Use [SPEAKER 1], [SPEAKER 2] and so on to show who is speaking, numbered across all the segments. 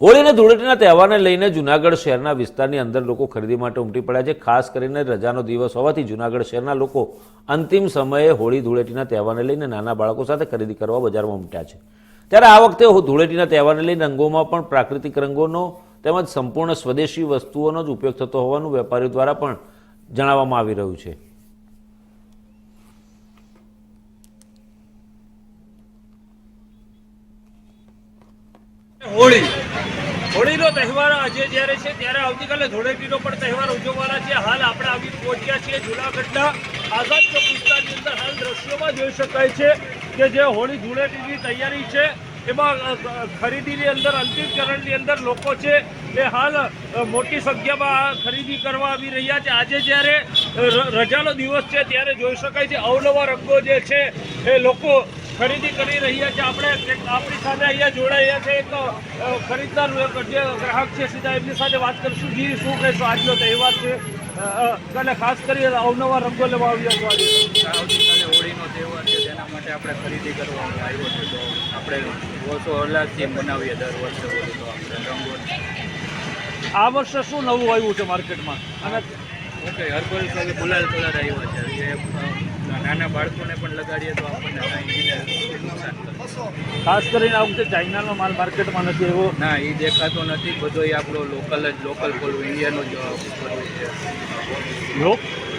[SPEAKER 1] હોળી અને ધૂળેટીના તહેવારને લઈને જૂનાગઢ શહેરના વિસ્તારની અંદર લોકો ખરીદી માટે ઉમટી પડ્યા છે. ખાસ કરીને રજાનો દિવસ હોવાથી જૂનાગઢ શહેરના લોકો અંતિમ સમયે હોળી ધૂળેટીના તહેવારને લઈને નાના બાળકો સાથે ખરીદી કરવા બજારમાં ઉમટ્યા છે. ત્યારે આ વખતે ધૂળેટીના તહેવારને લઈને રંગોમાં પણ પ્રાકૃતિક રંગોનો તેમજ સંપૂર્ણ સ્વદેશી વસ્તુઓનો જ ઉપયોગ થતો હોવાનું વેપારીઓ દ્વારા પણ જણાવવામાં આવી રહ્યું છે.
[SPEAKER 2] હોળી. હોળીનો તહેવાર આજે જ્યારે છે ત્યારે આવતીકાલે ધૂળેટીનો પણ તહેવાર ઉજવવાના છે. હાલ આપણે આવી પહોંચ્યા છીએ જુનાગઢના આઝાદ ચોક વિસ્તારની અંદર. હાલ દ્રશ્યોમાં જોઈ શકાય છે કે જે હોળી ધૂળેટીની તૈયારી છે, એમાં ખરીદીની અંદર અંતિમ ચરણની અંદર લોકો છે એ હાલ મોટી સંખ્યામાં ખરીદી કરવા આવી રહ્યા છે. આજે જ્યારે રજાનો દિવસ છે ત્યારે જોઈ શકાય છે અવનવા રંગો જે છે એ લોકો ખરીદી કરી રહ્યા છે. આપણે એક આપણી સાથે અહીંયા જોડાયા છે. એક ખરીદદાર જે ગ્રાહક છે સીધા એમની સાથે વાત કરીશું. જી શું કહેશો? આજનો તહેવાર છે. અને ખાસ કરી અવનવા રંગો લેવા આવ્યા છો આજે.
[SPEAKER 3] આવતીકાલે હોળીનો તહેવાર છે. તેના માટે આપણે ખરીદી કરવામાં આવ્યો છે. તો આપણે વર્ષો હલાસથી બનાવીએ દર વર્ષે હોળી તો આપણે રંગો.
[SPEAKER 2] આ વર્ષે શું નવું આવ્યું છે માર્કેટમાં? અને
[SPEAKER 3] ઓકે હર્બલ ગુલાલ કલર આવ્યો છે. બાળકોને પણ લગાડીએ તો આપણને નુકસાન કરે
[SPEAKER 2] ખાસ કરીને આ વખતે ચાઇનાનો માલ માર્કેટમાં નથી એવો?
[SPEAKER 3] ના એ દેખાતો નથી. બધો એ આપણો લોકલ જ લોકલ બોલવું ઇન્ડિયાનો જ છે.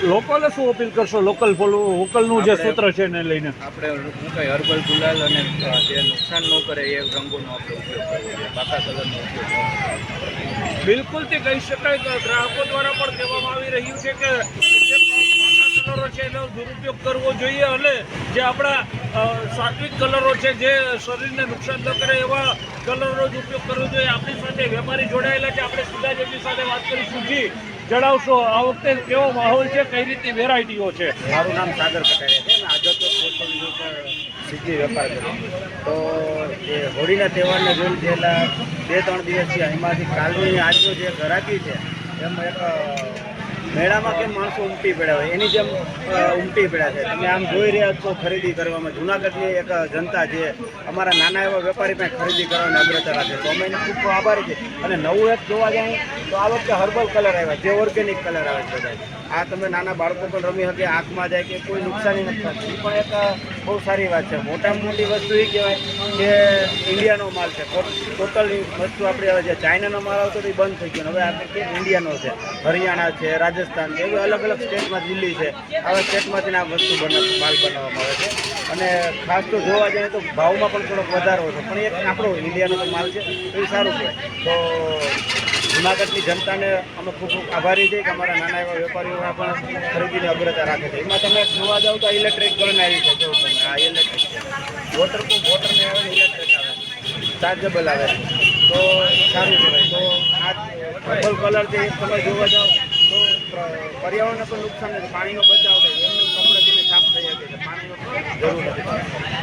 [SPEAKER 2] લોકોને શું અપીલ કરશો? લોકલ ફોલવું લોકલનું જે સૂત્ર છે એને લઈને.
[SPEAKER 3] આપણે શું કંઈ હર્બલ ગુલાલ અને જે નુકસાન ન કરે એ રંગોનો આપણે ઉપયોગ કરવો જોઈએ પાકા કલરનો ઉપયોગ કરવો જોઈએ.
[SPEAKER 2] બિલકુલ તે કહી શકાય કે ગ્રાહકો દ્વારા પણ કહેવામાં આવી રહ્યું છે કે કલરો છે એનો દુરુપયોગ કરવો જોઈએ અને જે આપણા સાત્વિક કલરો છે જે શરીરને નુકસાન ન કરે એવા કલરનો જ ઉપયોગ કરવો જોઈએ. આપણી સાથે વેપારી જોડાયેલા છે. આપણે સીધા જ એમની સાથે વાત કરીશું જી જણાવશો આ વખતે કેવો માહોલ છે? કઈ રીતની વેરાયટીઓ છે?
[SPEAKER 4] મારું નામ સાગર કટારિયા છે અને આજે તો સીધી વેપાર કરું તો એ હોળીના તહેવારને જોઈને છેલ્લા બે ત્રણ દિવસ છે એમાંથી કાલની આજનો જે ઘરાકી છે, એમ એક મેળામાં કેમ માણસો ઉમટી પડ્યા હોય? એની જેમ ઉમટી પડ્યા છે. તમે આમ જોઈ રહ્યા છો ખરીદી કરવામાં. જુનાગઢની એક જનતા છે અમારા નાના એવા વેપારી પણ ખરીદી કરવાની અગ્રતા રાખે તો અમે ખૂબ આભારી છે. અને નવું એક જોવા જાય, તો આ વખતે હર્બલ કલર આવ્યા, જે ઓર્ગેનિક કલર આવે છે આ તમે નાના બાળકો પણ રમી શકે, આંખમાં જાય કે કોઈ નુકસાની નથી થતી. પણ એક બહુ સારી વાત છે. મોટામાં મોટી વસ્તુ એ કહેવાય કે ઇન્ડિયાનો માલ છે. ટોટલ વસ્તુ આપણે હવે જે ચાઇનાનો માલ આવતો તો એ બંધ થઈ ગયો. હવે આપણે કે ઇન્ડિયાનો છે. હરિયાણા છે, રાજસ્થાન છે, એવી અલગ અલગ સ્ટેટમાં દિલ્હી છે. આવા સ્ટેટમાંથી આ વસ્તુ બના, માલ બનાવવામાં આવે છે. અને ખાસ તો જોવા જઈએ તો ભાવમાં પણ થોડોક વધારો છે. પણ એક આપણો ઇન્ડિયાનો માલ છે એ સારું કહેવાય. તો જુનાગઢની જનતાને અમે ખૂબ ખૂબ આભારી છે કે અમારા નાના એવા વેપારીઓના પણ ખરીદીની અગ્રતા રાખે છે. એમાં તમે જોવા જાઓ તો ઇલેક્ટ્રિક ગણ આવી છે. આ ઇલેક્ટ્રિક વોટર વોટરને આવે ને ચાર્જેબલ આવે તો સારું કહેવાય તો આ પર્પલ કલર છે એ કલર જોવા જાઓ તો પર્યાવરણને પણ નુકસાન નથી પાણીનો બચાવ થાય એમને કપડાથી સાફ થઈ શકે છે પાણીનો જરૂર નથી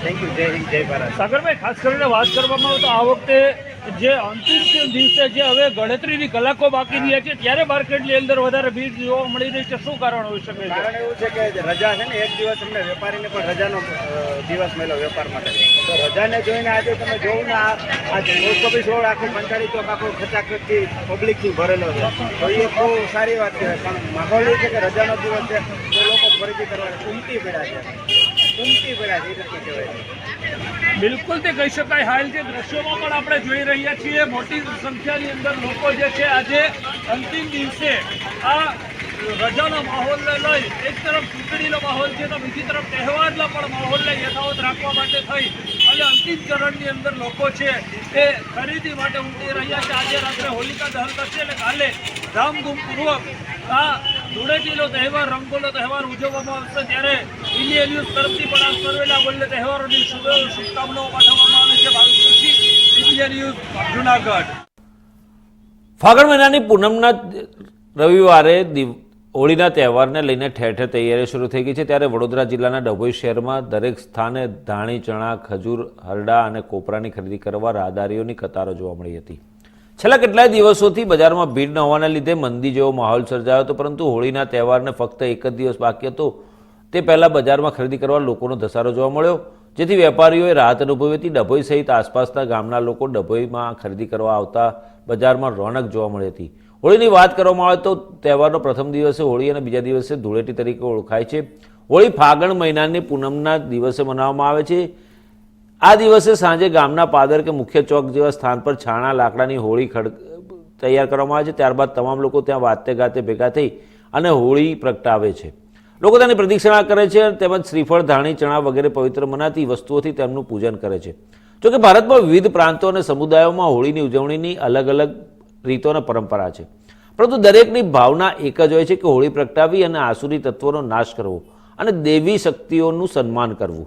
[SPEAKER 4] થેન્ક યુ જય હિન્દ જય ભારત
[SPEAKER 2] સાગરભાઈ, ખાસ કરીને વાત કરવામાં આવે તો આ વખતે જે અંતિમ દિવસે જે હવે ગણતરીની કલાકો બાકી રહ્યા છે, ત્યારે માર્કેટની અંદર વધારે ભીડ જોવા મળી રહી છે. શું કારણ હોઈ શકે
[SPEAKER 4] કારણ એવું છે કે રજા છે ને, એક દિવસ અમને વેપારીને પણ રજાનો દિવસ મળ્યો વેપાર માટે. તો રજાને જોઈને આજે તમે જોવું ને, આ પોસ્ટ ઓફિસ રોડ, આખું પંચાળી ચોક આખો ખચાખચથી પબ્લિકથી ભરેલો છે. તો એ બહુ સારી વાત છે. પણ માહોલ એ છે કે રજાનો દિવસ છે, તો લોકો ખરીદી કરવા ઉમટી પડ્યા છે.
[SPEAKER 2] બિલકુલ તે કહી શકાય. હાલ જે દ્રશ્યોમાં પણ આપણે જોઈ રહ્યા છીએ, મોટી સંખ્યાની અંદર લોકો જે છે આજે અંતિમ દિવસે આ રજાનો માહોલને લઈ એક તરફ ચૂંટણીનો માહોલ છે તો બીજી તરફ તહેવારના પણ માહોલને યથાવત રાખવા માટે થઈ. અને અંતિમ ચરણની અંદર લોકો છે એ ખરીદી માટે ઉમટી રહ્યા છે. આજે રાત્રે હોલિકા દહન થશે અને કાલે ધામધૂમપૂર્વક આ ધૂળેટીનો તહેવાર, રંગોનો તહેવાર ઉજવવામાં આવશે ત્યારે ઇન્ડિયા ન્યૂઝ તરફથી પણ આ સર્વેલા બોલને તહેવારોની શુભકામનાઓ પાઠવવામાં આવે છે. Bhavik Joshi India news Junagadh.
[SPEAKER 1] ફાગણ મહિનાની પૂનમના રવિવારે હોળીના તહેવારને લઈને ઠેર ઠેર તૈયારી શરૂ થઈ ગઈ છે. ત્યારે વડોદરા જિલ્લાના ડભોઈ શહેરમાં દરેક સ્થાને ધાણી, ચણા, ખજૂર, હરડા અને કોપરાની ખરીદી કરવા રાહદારીઓની કતારો જોવા મળી હતી. છેલ્લા કેટલાય દિવસોથી બજારમાં ભીડ ન હોવાના લીધે મંદી જેવો માહોલ સર્જાયો હતો, પરંતુ હોળીના તહેવારને ફક્ત એક જ દિવસ બાકી હતો. તે પહેલાં બજારમાં ખરીદી કરવા લોકોનો ધસારો જોવા મળ્યો, જેથી વેપારીઓએ રાહત અનુભવી હતી. ડભોઈ સહિત આસપાસના ગામના લોકો ડભોઈમાં ખરીદી કરવા આવતા બજારમાં રોનક જોવા મળી હતી. હોળીની વાત કરવામાં આવે તો તહેવારનો પ્રથમ દિવસે હોળી અને બીજા દિવસે ધૂળેટી તરીકે ઓળખાય છે. હોળી ફાગણ મહિનાની પૂનમના દિવસે મનાવવામાં આવે છે. આ દિવસે સાંજે ગામના પાદર કે મુખ્ય ચોક જેવા સ્થાન પર છાણા, લાકડાની હોળી ખડ, તૈયાર કરવામાં આવે છે. ત્યારબાદ તમામ લોકો ત્યાં વાતે ગાતે ભેગા થઈ અને હોળી પ્રગટાવે છે. લોકો તેની પ્રદક્ષિણા કરે છે તેમજ શ્રીફળ, ધાણી, ચણા વગેરે પવિત્ર મનાતી વસ્તુઓથી તેમનું પૂજન કરે છે. જોકે ભારતમાં વિવિધ પ્રાંતો અને સમુદાયોમાં હોળીની ઉજવણીની અલગ અલગ રીતો અને પરંપરા છે. પરંતુ દરેકની ભાવના એક જ હોય છે કે હોળી પ્રગટાવી અને આસુરી તત્વોનો નાશ કરવો અને દેવી શક્તિઓનું સન્માન કરવું.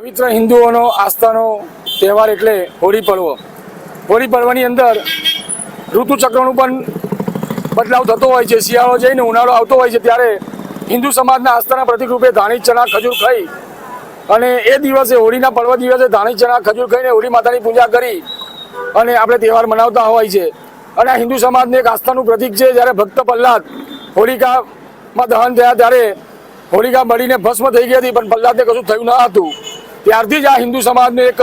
[SPEAKER 5] પવિત્ર હિન્દુઓનો આસ્થાનો તહેવાર એટલે હોળી પર્વ. હોળી પર્વની અંદર ઋતુચક્રનું પણ બદલાવ થતો હોય છે. શિયાળો જઈને ઉનાળો આવતો હોય છે ત્યારે હિન્દુ સમાજના આસ્થાના પ્રતિકરૂપે ધાણી, ચણા, ખજૂર ખાઈ અને એ દિવસે હોળીના પર્વ દિવસે ધાણી, ચણા, ખજૂર ખાઈને હોળી માતાની પૂજા કરી અને આપણે તહેવાર મનાવતા હોય છે. અને આ હિન્દુ સમાજને એક આસ્થાનું પ્રતિક છે. જ્યારે ભક્ત પ્રહલાદ હોળિકામાં દહન થયા ત્યારે હોળિકા મળીને ભસ્મ થઈ ગઈ હતી, પણ પ્રહલાદને કશું થયું ન હતું. ત્યારથી જ આ હિન્દુ સમાજનું એક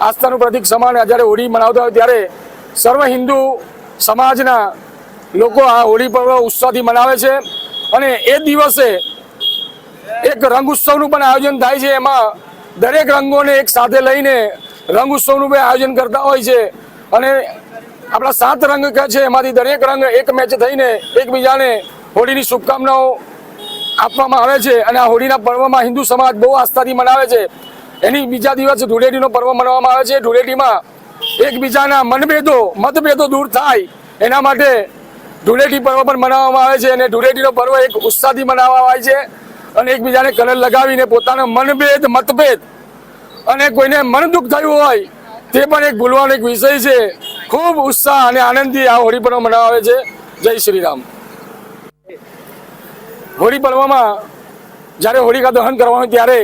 [SPEAKER 5] આસ્થાનું પ્રતિક સમાન જ્યારે હોળી મનાવતા હોય ત્યારે સર્વ હિન્દુ સમાજના લોકો આ હોળી પર્વ ઉત્સાહથી મનાવે છે અને એ દિવસે એક રંગ ઉત્સવનું પણ આયોજન થાય છે. એમાં દરેક રંગોને એક સાથે લઈને રંગ ઉત્સવનું પણ આયોજન કરતા હોય છે અને આપણા સાત રંગ છે એમાંથી દરેક રંગ એક મેચ થઈને એકબીજાને હોળીની શુભકામનાઓ આપવામાં આવે છે અને આ હોળીના પર્વમાં હિન્દુ સમાજ બહુ આસ્થાથી મનાવે છે. એની બીજા દિવસે ધૂળેટીનો પર્વ મનાવવામાં આવે છે. ધૂળેટીમાં એકબીજાના મનભેદો, મતભેદો દૂર થાય. એના માટે ધૂળેટી પર્વ પણ મનાવવામાં આવે છે અને ધૂળેટીનો પર્વ એક ઉત્સાહથી મનાવવામાં આવે છે અને એકબીજાને કલર લગાવીને પોતાનો મનભેદ, મતભેદ અને કોઈને મન દુઃખ થયું હોય તે પણ એક ભૂલવાનો એક વિષય છે. ખૂબ ઉત્સાહ અને આનંદથી આ હોળી પર્વ મનાવે છે. જય શ્રી રામ હોળી પર્વમાં જ્યારે હોળિકા દહન કરવાનું ત્યારે